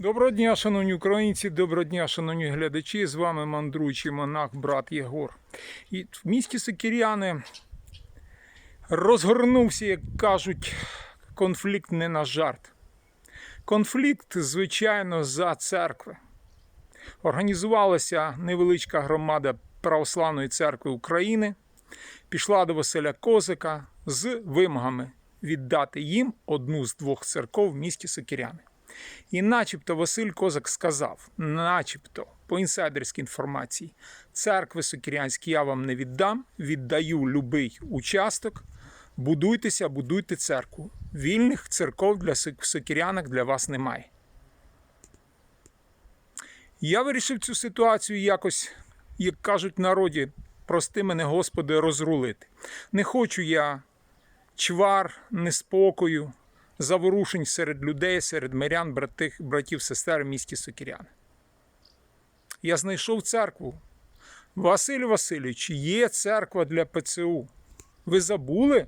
Доброго дня, шановні українці, доброго дня, шановні глядачі. З вами мандруючий монах, брат Єгор. І в місті Сокіряни розгорнувся, як кажуть, конфлікт не на жарт. Конфлікт, звичайно, за церкви. Організувалася невеличка громада Православної церкви України, пішла до Василя Козика з вимогами віддати їм одну з двох церков в місті Сокіряни. І начебто Василь Козак сказав, начебто, по інсайдерській інформації, церкви Сокірянські я вам не віддам, віддаю любий участок, будуйтеся, будуйте церкву. Вільних церков для сок- в Сокірянах для вас немає. Я вирішив цю ситуацію якось, як кажуть народі, прости мене, Господи, розрулити. Не хочу я чвар, неспокою, заворушень серед людей, серед мирян, брати, братів, сестер в місті Сокіряни. Я знайшов церкву. Василь Васильович, є церква для ПЦУ. Ви забули?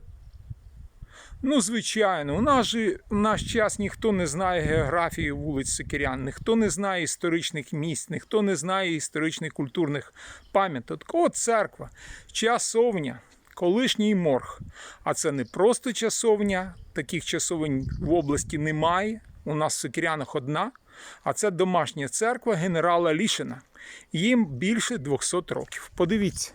Ну, звичайно, у нас же в наш час ніхто не знає географії вулиць Сокірян, ніхто не знає історичних місць, ніхто не знає історичних культурних пам'яток. От церква, часовня, колишній морг. А це не просто часовня, таких часовень в області немає. У нас в Сокірянах одна, а це домашня церква генерала Лішина. Їм більше 200 років. Подивіться.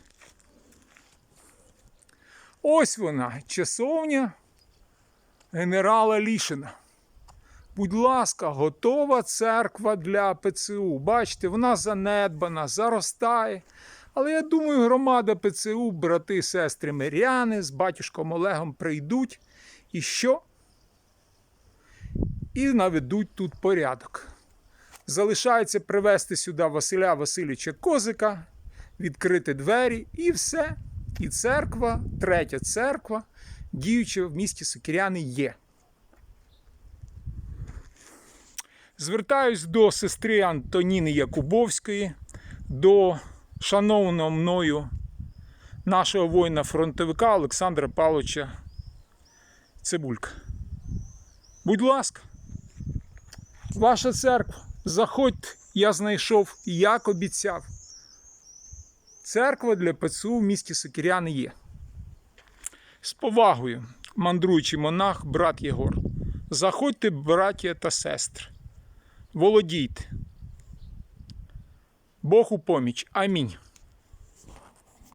Ось вона, часовня генерала Лішина. Будь ласка, готова церква для ПЦУ. Бачите, вона занедбана, заростає. Але я думаю, громада ПЦУ, брати, сестри миряни з батюшком Олегом прийдуть і що? І наведуть тут порядок. Залишається привезти сюди Василя Васильовича Козика, відкрити двері і все. І церква, третя церква, діюча в місті Сокіряни є. Звертаюсь до сестри Антоніни Якубовської, до шановного мною нашого воїна-фронтовика Олександра Павловича Цибулька. Будь ласка, ваша церква, заходьте, я знайшов, як обіцяв. Церква для ПЦУ в місті Сокіряни є. З повагою, мандруючий монах, брат Єгор. Заходьте, браття та сестри. Володійте. Бог у поміч. Амінь.